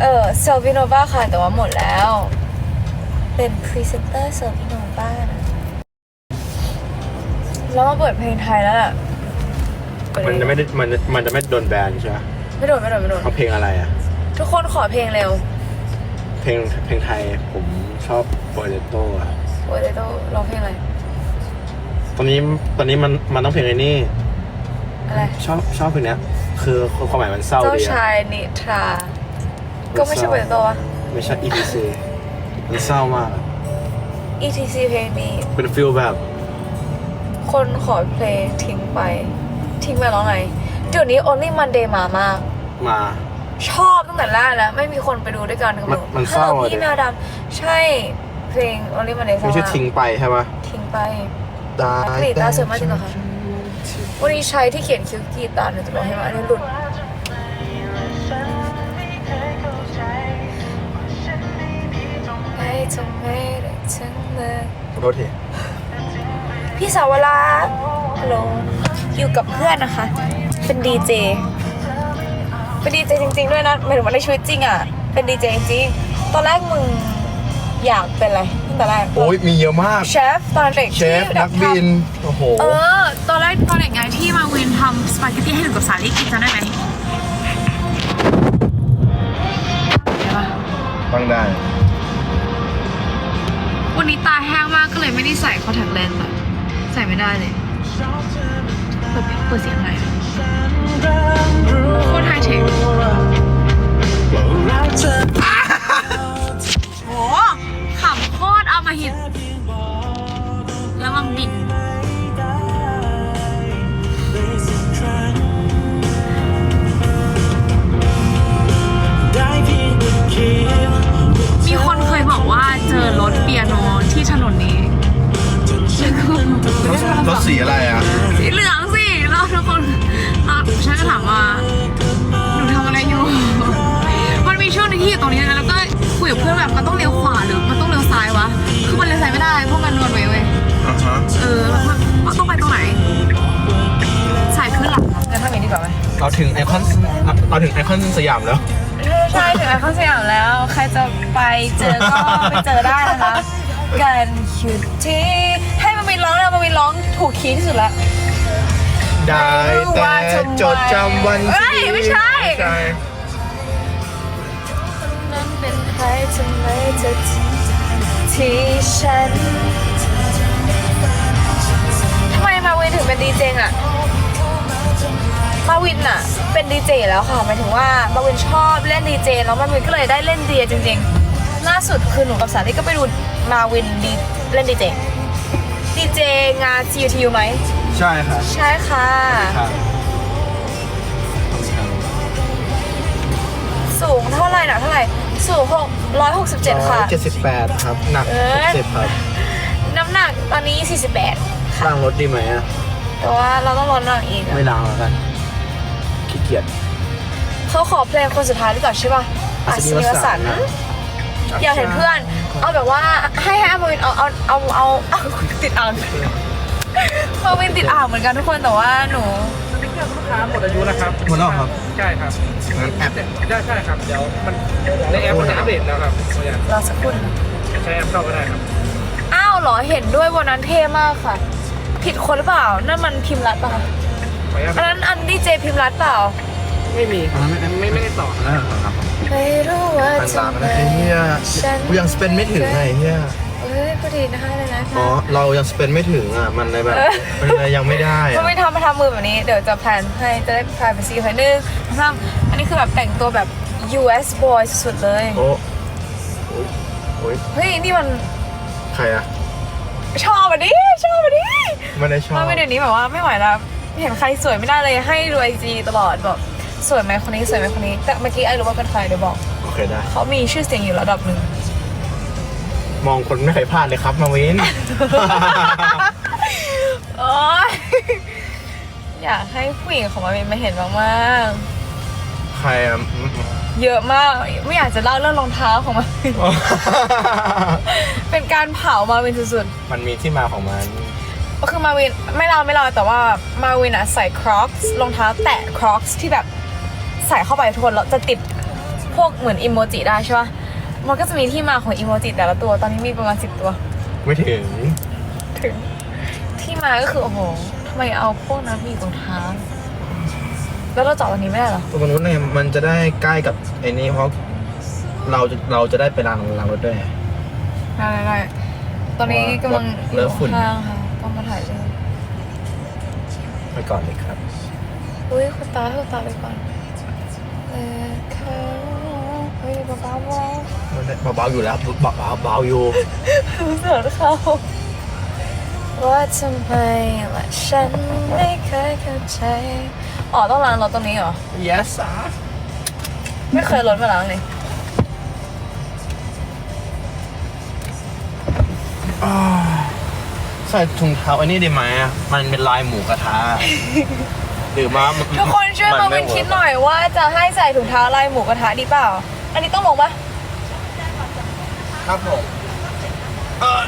เออเซลวิโนวาค่ะ แต่ว่าหมดแล้ว เป็นพรีเซนเตอร์เซลวิโนวานะแล้วมาเปิดเพลงไทยแล้วล่ะเปิดมันจะไม่ได้มันมันจะไม่โดนแบนใช่ไหมไม่โดนไม่โดนไม่โดนเอาเพลงอะไรอะ ทุกคนขอเพลงเร็ว เพลงเพลงไทยผมชอบโปรเจโต้อะโอ้ยเดี๋ยวต้องร้องเพลงอะไร ตอนนี้ตอนนี้มันมันต้องเพลงไอ้นี่ อะไร ชอบชอบเพลงเนี้ย คือความหมายมันเศร้าเจ้าดีอะชายนิทรา ก็ไม่ใช่เปิดตัววะไม่ใช่ ETC มันเศร้ามากอะ ETC เพลงนี้ เป็นฟิลแบบคนขอเพลงทิ้งไป ทิ้งไปร้องไงเดี๋ยวนี้ Only Monday มามาก มา ชอบตั้งแต่แรกแล้ว ไม่มีคนไปดูด้วยกันกับหมันมันเศร้าฮัลโหลอะพี่ดิแมวดำใช่เพลง Only Monday ไม่ใช่ทิ้งไปใช่ปะทิ้งไป ได้กรีดตาสวยมากจริงเหรอคะ วันนี้ใช้ที่เขียนคิ้วกรีดตาหนูจะบอกให้ว่าอันนี้หลุดไม่ทำไม่ได้ถึงเลยขอโทษทีพี่สาวลาฮัลโหลอยู่กับเพื่อนนะคะ เป็นดีเจ เป็นดีเจจริง ๆ ด้วยนะหมายถึงว่าในชีวิตจริงอะ เป็นดีเจจริงๆตอนแรกมึงอยากเป็นอะไรตั้ง แต่แรกโอ้ยมีเยอะมาก เชฟตอนเด็กเชฟที่นักบิน โอ้โห เออ ตอนแรกตอนเด็กไงที่มาวินทำสปาเกตตี้ให้หนูกับสาลี่กินจำได้ไหมใช่ปะฟังได้ วันนี้ตาแห้งมากก็เลยไม่ได้ใส่คอนแทคเลนส์อะใส่ไม่ได้เลยเปิดเปิดเสียงไงโคตรไฮเทค มาหินแล้วมังบินมีคนเคยบอกว่าเจอรถเปียโนที่ถนนนี้รถสีอะไรอะ สีเหลืองสิแล้วทุกคนแล้วฉันก็ถามว่าหนูทำอะไรอยู่ มันมีช่วงหนึงที่อยู่ตรงนี้นะแล้วก็คุยกับเพื่อนแบบมันต้องเลี้ยวขวาหรือมันต้อง เออแล้วมันมันต้องไปตรงไหนสายขึ้นหลังงั้นทำอย่างนี้ดีกว่าไหมเราถึงไอคอนเราถึงไอคอนสยามแล้ว ใช่ถึงไอคอนสยามแล้ว ใครจะไปเจอก็ไปเจอได้นะคะกันอยู่ที่ให้มันมีร้องแล้วมันมีร้องถูกคีย์ที่สุดแล้วได้แต่จดจำวันเอ้ที่ยไม่ใช่ใช่นั้นเป็นใครทำไมเธอที่ฉันทำไมมาวินถึงเป็นดีเจอะ มาวินอะ เป็นดีเจแล้วค่ะหมายถึงว่ามาวินชอบเล่นดีเจแล้วมาวินก็เลยได้เล่นดีเจจริง ๆ ล่าสุดคือหนูกับสาลี่ก็ไปดูมาวินดีเล่นดีเจดีเจงาน CUTU ไหมใช่ค่ะใช่ค่ะ ครับสูงเท่าไหร่หนักเท่าไหร่สูงหกร้อยหกสิบเจ็ดค่ะ เจ็ดสิบแปดครับ หนักเอ้ยเจ็ดครับ น้ำหนักตอนนี้48 ล้างรถดีไหมอะแต่ว่าเราต้องลดน้ำหนักอีกอะไม่ล้างแล้วกันขี้เกียจเขาขอเพลงคนสุดท้ายดีกว่าใช่ป่ะอัศนีวสันต์อัศนีวอยากเห็นเพื่อน เอาแบบว่าให้ให้อามาวินเอาเอาเอาเอาเอาติดอ่างมาวินติดอ่างเหมือนกันทุกคนแต่ว่าหนู สติ๊กเกอร์ลูกค้าหมดอายุนะครับหมดแล้วครับ ใช่ครับงั้นแอปได้ใช่ครับเดี๋ยวมันในแอปมันจะอัปเดตแล้วครับขออนุญาตรอสักครู่นะใช้แอปเข้าก็ได้ครับ อ้าวเหรอเห็นด้วยวันนั้นเท่มากค่ะ ผิดคนหรือเปล่า นั่นมันพิมพ์รัดป่ะคะขออนุญาตอันนั้นอันดีเจพิมพ์รัดเปล่า ไม่มีอ๋อไม่ไม่ไม่ไม่ได้ต่ออ่าครับไม่รู้ว่าต่างจะต่างๆนะไอ้เฮียฉันกูยังสเปนไม่ถึงไงเฮียเอ้ยก็ดีนะคะเลยนะอ๋อเรายังสเปนไม่ถึงอะมันเลยแบบมันเลยยังไม่ได้ถ้าอะไม่ทำมาทำมือแบบนี้เดี๋ยวจะแพลนให้จะได้ privacy หน่อยนึงนะครับอันนี้คือแบบแต่งตัวแบบ US boy สุดๆเลยโอ้โอ้ยโอ้ยเฮ้ยนี่มันใครอะชอบอันนี้ ชอบอันนี้ไม่ได้ชอบมาเป็นเดี๋ยวนี้แบบว่าไม่ไหวแล้วเห็นใครสวยไม่ได้เลยให้ดูไอจีตลอดบอกสวยไหมคนนี้สวยไหมคนนี้ แต่เมื่อกี้ไอ้รู้ว่าเป็นใครเดี๋ยวบอกโอเคได้เขามีชื่อเสียงอยู่ระดับหนึ่งมองคนไม่เคยพลาดเลยครับมาวินโอ๊ยอยากให้ผู้หญิงของมาเป็นมาเห็นมากใครอะๆเยอะมากไม่อยากจะเล่าเรื่องรองเท้าของมาวินเป็น การเผามาวินสุดมันมีที่มาของมัน ๆก็คือมาวินไม่เล่าไม่เล่าแต่ว่ามาวินอะใส่ครอ c ส์รองเท้าแตะครอ c ส์ที่แบบใส่เข้าไปทุกคนแล้วจะติดพวกเหมือนอิโมจิได้ใช่ปะมันก็จะมีที่มาของอิโมจิแต่ละตัวตอนนี้มีประมาณสิบตัว ไม่ถึง ถึงที่มาก็คือโอ้โหทำไมเอาพวกนั้นมาอยู่ตรงเท้าแล้วเราเจาะตรงนี้ไม่ได้เหรอ ตรงนู้นเนี่ยมันจะได้ใกล้กับไอ้นี่เพราะเราจะเราจะได้ไปล้างล้างรถด้วยได้ ได้ได้ตอนนี้กำลังเลอะฝุ่น ข้างค่ะต้องมาถ่ายด้วยไปก่อนเลยครับ อุ้ยคุณตาคุณตาไปก่อนเออเขาเฮ้ยเบาๆเบาเบาๆอยู่แล้วเบาๆเบาๆอยู่ๆสงสารเขาว่าทำไมล่ะฉันไม่เคยเข้าใจอ๋อต้องล้างรถตรงนี้เหรอ yes สาไม่เคยรถมาล้างเลย ใส่ถุงเท้าอันนี้ได้ไหมอะมันเป็นลายหมูกระทะ หรือมาทุกคนช่วยมาเป็นคิดหน่อยว่าจะให้ใส่ถุงเท้าลายหมูกระทะดีเปล่า อันนี้ต้องลงปะครับผม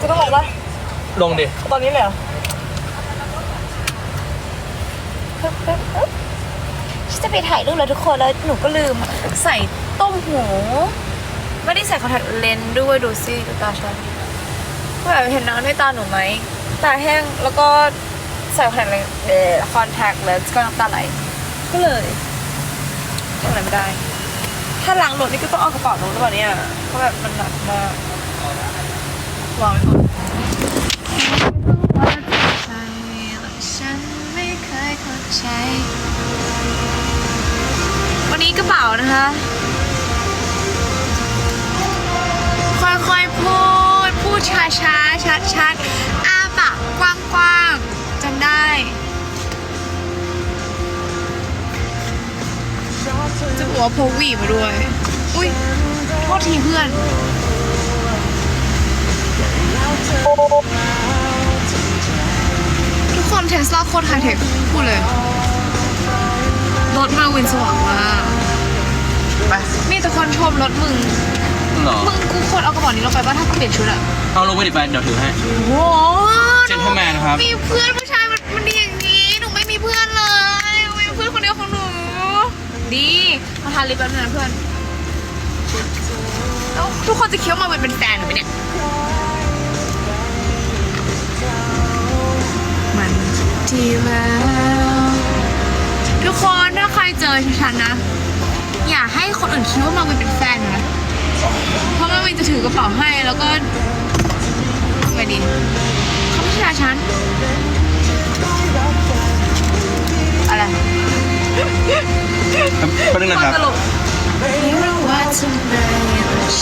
กูต้องลงปะลงดิ ตอนนี้เลยเหรอฉันจะไปถ่ายรูปแล้วทุกคนแล้วหนูก็ลืมใส่ต้มหู ไม่ได้ใส่คอนแทคเลนส์ด้วยดูสิดูตาฉัน แบบเห็นน้ำในตาหนูไหมตาแห้งแล้วก็ใส่คอนแทคเลนส์เอ่อคอนแทคเลนส์ก็น้ำตาไหลก็เลยทำอะไรไม่ได้ ถ้าล้างรถนี่ก็ต้องเอากระเป๋าลงหรือเปล่าเนี่ยเพราะแบบมันหนักมากวางไว้ก่อนฉันไม่เคยเข้าใจวันนี้กระเป๋านะคะ ชัดๆอ้าปากกว้างๆจำได้จะบอกว่าพกหวีมาด้วย อุ้ยโทษทีเพื่อน ทุกคนเทสลาโคตรไฮเทคพูดเลย รถมาวินสว่างมากไปมีแต่คนชมรถมึง เหรอ มึงกูควรเอากระบอกนี้ลงไปว่าถ้ากูเปลี่ยนชุดอะเอาลงไปดิไปเดี๋ยวถือให้ โอ้โห Gentleman ครับ มีเพื่อนผู้ชายมันมันดีอย่างนี้หนูไม่มีเพื่อนเลยหนูมีเพื่อนคนเดียวของหนู ดีมาทานลิปแป๊บนึงนะเพื่อนแล้วทุกคนจะคิดว่ามาวินเป็นแฟนหนูไหมเนี่ย มันดีแล้วทุกคนถ้าใครเจอฉันนะ อย่าให้คนอื่นคิดว่ามาวินเป็นแฟนหนูนะ เพราะมาวินจะถือกระเป๋าให้แล้วก็ทำไงดีเขาไม่ใช่ราฉันอะไรแป๊บนึงนะครับ ตลกไม่รู้ว่าทำไม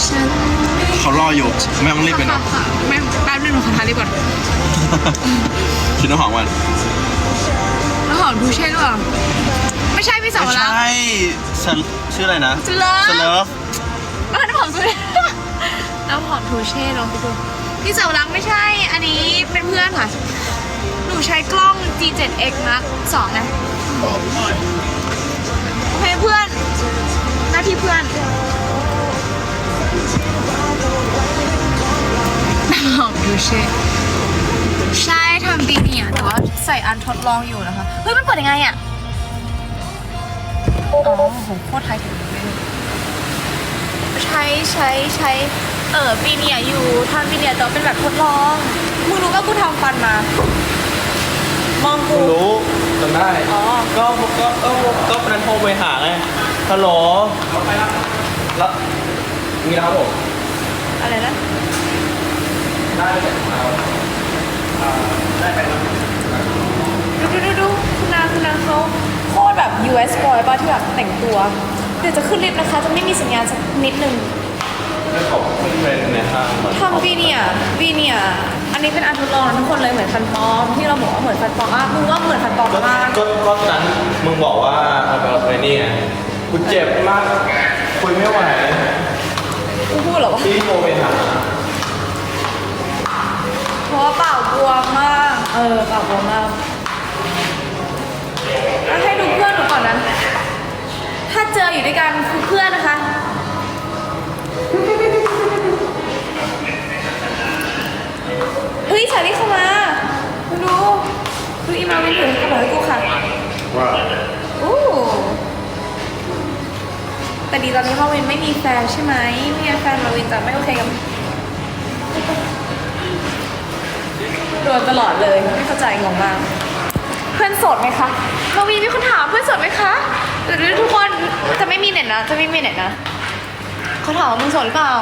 ฉันไม่เขารออยู่ ไม่ต้องรีบไปนะค่ะไม่แป๊บนึงหนูขอทานลิปก่อนชิ้นน้ำหอมวันแล้วหอมดูใช่หรือเปล่าไม่ใช่พี่สาวไม่รัก ใช่สลชื่ออะไรนะสเลิฟสเลิฟ น้ำหอมสุดน้ำหอมทูเช่ลองไปดูพี่สาวรักไม่ใช่ อันนี้เป็นเพื่อนค่ะ หนูใช้กล้อง G7X Mark 2นะโอเคเพื่อน หน้าที่เพื่อนน้ำหอมทูเช่ใช่ทำปีเนี่ยแต่ว่าใส่อันทดลองอยู่นะคะ เฮ้ย มันเปิดยังไงอะ อ๋อโหโคตรไทยถึงเลย ใช้ใช้ใช้เออปีเนียอยู่ทำปีเนียแต่ว่าเป็นแบบทดลองมึงรู้ว่ากูทำฟันมา มองกูรู้จำได้อ๋อก็ก็ก็ก็นั้นโทรไปหาไงฮัลโหลแล้วมีแล้วผมอะไรนะได้ไปแต่เช้าอ่าได้ไปแล้วดูดูดูดูคุณนาคุณนาเขาโคตรแบบ US boy ป่ะที่แบบแต่งตัวเดี๋ยวจะขึ้นลิฟต์นะคะจะไม่มีสัญญาณสักนิดนึงแล้วขอบคุณเป็นในห้างมันทำปีเนียปีเนียอันนี้เป็นอันทดลองนะทุกคนเลยเหมือนฟันปลอมที่เราบอกว่าเหมือนฟันปลอมอะมึงว่าเหมือนฟันปลอมก็มากก็ก็ตอนนั้นมึงบอกว่าเอาไปเอาไปนี่ไงกูเจ็บมากคุยไม่ไหวกูพูดเหรอวะพี่โทรไปหาเพราะว่าเปล่าบวมมาก เออเปล่าบวมมากแล้วให้ดูเพื่อนหนูก่อนนะถ้า เจออยู่ด้วยกันคือเพื่อนนะคะ เฮ้ยสาลี่เข้ามาดูดูดูอีมาวินถือกระเป๋าให้กูค่ะว่าอู้แต่ดีตอนนี้มาวินไม่มีแฟนใช่ไหมไม่มีแฟนมาวินจะไม่โอเคกับโดนตลอดเลยไม่เข้าใจงงมาก เพื่อนโสดไหมคะมาวินมีคนถามเพื่อนโสดไหมคะ เดี๋ยวทุกคนจะไม่มีเน็ตนะ จะไม่มีเน็ตนะเขาถามว่ามึงโสดหรือเปล่า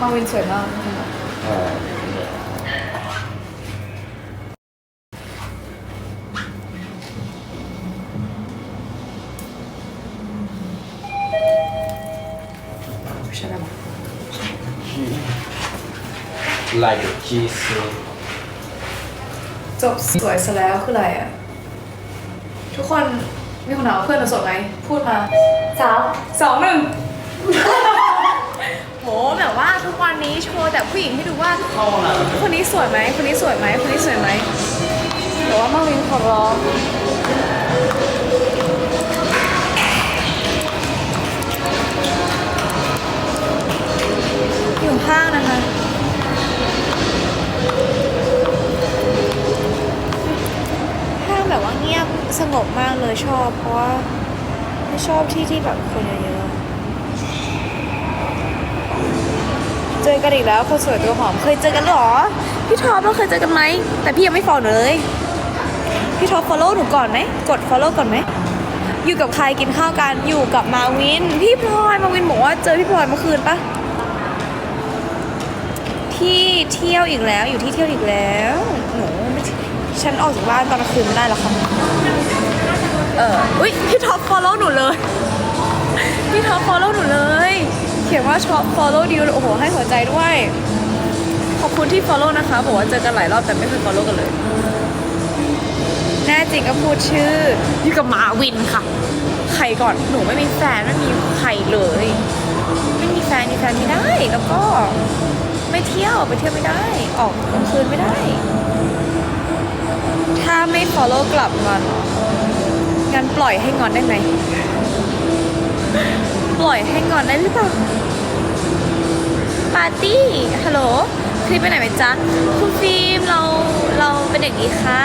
มาวินสวยมากใช่ไหม like Jesus จบสวยซะแล้วคืออะไรอะ ทุกคนมีคนถามว่าเพื่อนเราโสดไหมพูดมาสามสองหนึ่งโหแบบว่าทุกวันนี้โชว์แต่ผู้หญิงให้ดูว่า คนนี้สวยไหมคนนี้สวยไหมคนนี้สวยไหมแต่ว่ามาวินขอร้องอยู่ห้างนะคะ สงบมากเลยชอบเพราะว่าไม่ชอบที่ที่แบบคนเยอะๆเจอกันอีกแล้วคนสวยตัวหอมเคยเจอกันหรอ พี่ท็อปเราเคยเจอกันไหมแต่พี่ยังไม่ฟอลหนูเลย พี่ท็อป follow หนูก่อนไหมกด follow ก่อนไหมอยู่กับใครกินข้าวกันอยู่กับมาวิน พี่พลอยมาวินบอกว่าเจอพี่พลอยเมื่อคืนปะที่เที่ยวอีกแล้วอยู่ที่เที่ยวอีกแล้วหนูฉันออกจากบ้านตอนกลางคืนไม่ได้หรอกค่ะ เอออุ้ยพี่ท็อป follow หนูเลย พี่ท็อป follow หนูเลย เขียนว่าช็อป follow ดิวโอ้โห ให้หัวใจด้วย ขอบคุณที่ follow นะคะ บอกว่าเจอกันหลายรอบแต่ไม่เคย follow กันเลย แน่จริงก็พูดชื่อ อยู่กับหมาวินค่ะ ใครก่อน หนูไม่มีแฟนไม่มีใครเลย ไม่มีแฟนมีแฟนไม่ได้ แล้วก็ไม่เที่ยวไปเที่ยวไม่ได้ ออกกลางคืนไม่ได้ ถ้าไม่ follow กลับงอน งั้นปล่อยให้งอนได้ไหมปล่อยให้งอนได้หรือเปล่าปาร์ตี้ฮัลโหลคลิปไปไหนไหมจ๊ะคุณฟิล์มเราเราเป็นเด็กดีค่ะ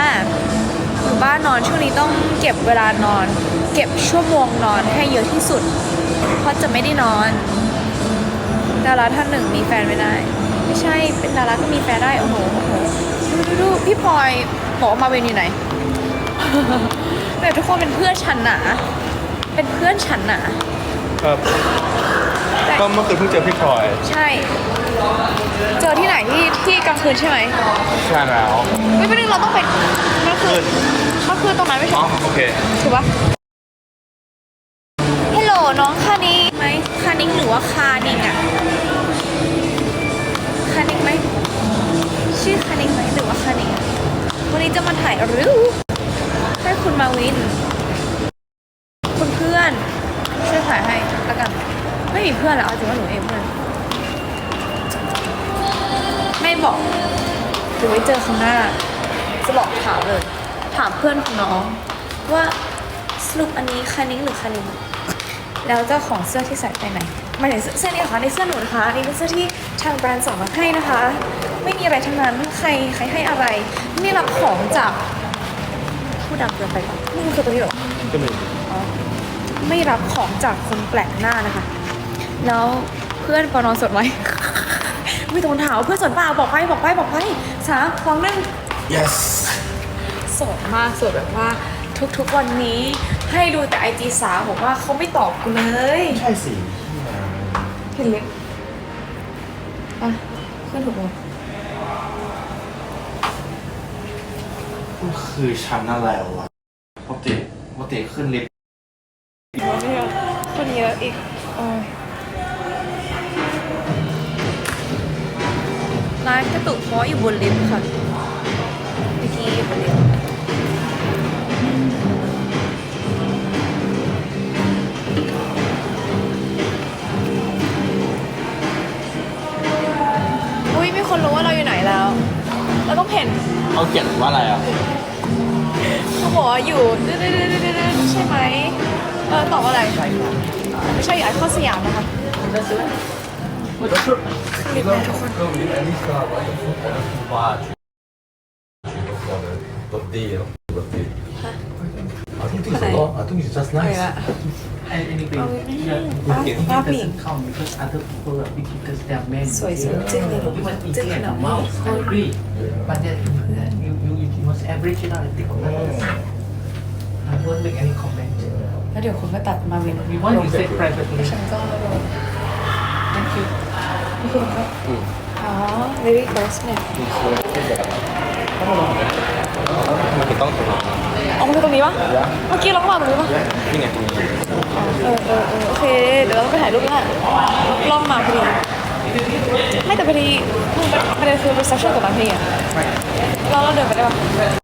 อยู่บ้านนอนช่วงนี้ต้องเก็บเวลานอน เก็บชั่วโมงนอนให้เยอะที่สุด เพราะจะไม่ได้นอนดาราท่านหนึ่งมีแฟนไม่ได้ ไม่ใช่เป็นดาราก็มีแฟนได้โอ้โหโอ้โหดูดูพี่พลอยบอกว่มาเวนอยู่ไหน แต่ทุกคนเป็นเพื่อนฉันนะเป็นเพื่อนฉันนะ ครับแต่ ก็เมื่อคืนเพิ่งเจอพี่พลอยใช่ เจอที่ไหนที่ที่กลางคืนใช่ไหมใช่แล้วไม่เป็นไรเราต้องไปมันคือมันคือตรงนั้นไม่ใช่อ๋อโอเคถูกปะฮัลโหลน้องคานิงไหมคานิงหรือว่าคานิงอะคานิงไหมชื่อคานิงไหมหรือว่าคานิงอะวันนี้จะมาถ่ายริ้ว ให้คุณมาวิน คุณเพื่อน ช่วยถ่ายให้ล้วกัน ไม่มีเพื่อนแล้วเอาจริงว่าหนูเองเพื่อน ไม่บอกหรือไว้เจอข้างหน้า จะบอกถามเลย ถามเพื่อนของน้อง ว่าสรุปอันนี้คานิ้งหรือคานิงแล้วเจ้าของเสื้อที่ใส่ไปไหนมาถึงเสื้อนี้เหรอคะในเสื้อหนูนะคะอันนี้เป็นเสื้อที่ทางแบรนด์ส่งมาให้นะคะ ไม่มีอะไรทั้งนั้นใครใครให้อะไร ไม่รับของจาก ดังเกินไปปะนี่มันคือตัวนี้เหรอก็มีอ๋อไม่รับของจากคนแปลกหน้านะคะ แล้วเพื่อนปอนอนสดไหมวิตรงถามว่าเพื่อนสดเปล่าบอกไปบอกไปบอกไปสามสองหนึ่ง yes โสดมากโสดแบบว่าทุกๆวันนี้ให้ดูแต่ไอจีสาวบอกว่าเขาไม่ตอบกูเลยใช่สิเห็นเล็บอะเพื่อนถูกหมด มัน คือชั้นอะไรวะปกติปกติขึ้นลิฟต์เนี่ยคนเยอะอีกโอ้ยไลฟ์กระตุกเพราะอยู่บนลิฟต์ค่ะเมื่อกี้อยู่บนลิฟต์อุ้ยมีคนรู้ว่าเราอยู่ไหนแล้ว เราต้องเห็นเขาเขียนว่าอะไรอะ เขาบอกว่าอยู่ดื้อๆๆๆใช่ไหมเออตอบว่าอะไรไม่ใช่อยู่ไอคอนสยามนะคะรีบไปทุกคนว่าตัวดีตัวดี I don't think it's a lot. I think it's just โอเค nice. ละ And anyway, Oh, yeah, ah, it ah, doesn't count because other people are big because they are men. สวยสวยจริงเลย Even จริง eating ข at นาด the นี้ mouth, I agree. But then you, you, you must average it out and think of that. I won't make any comment. แล้วเดี๋ยวคุณก็ตัดมาวิน We want to say privately. ฉันก็โดน Thank you. นี่คือมันก็อ๋อ very first เนี่ยมันถึงต้องถึงเอามาตรงนี้ปะเมื่อกี้เราก็มาตรงนี้ปะนี่ไงตรงนี้เออเออเออโอเค เดี๋ยวเราต้องไปถ่ายรูปแล้วล่องมาพอดีไม่แต่พอดีคือประเด็นคือ reception กับร้านเพลงอะเราเราเดินไปได้ปะ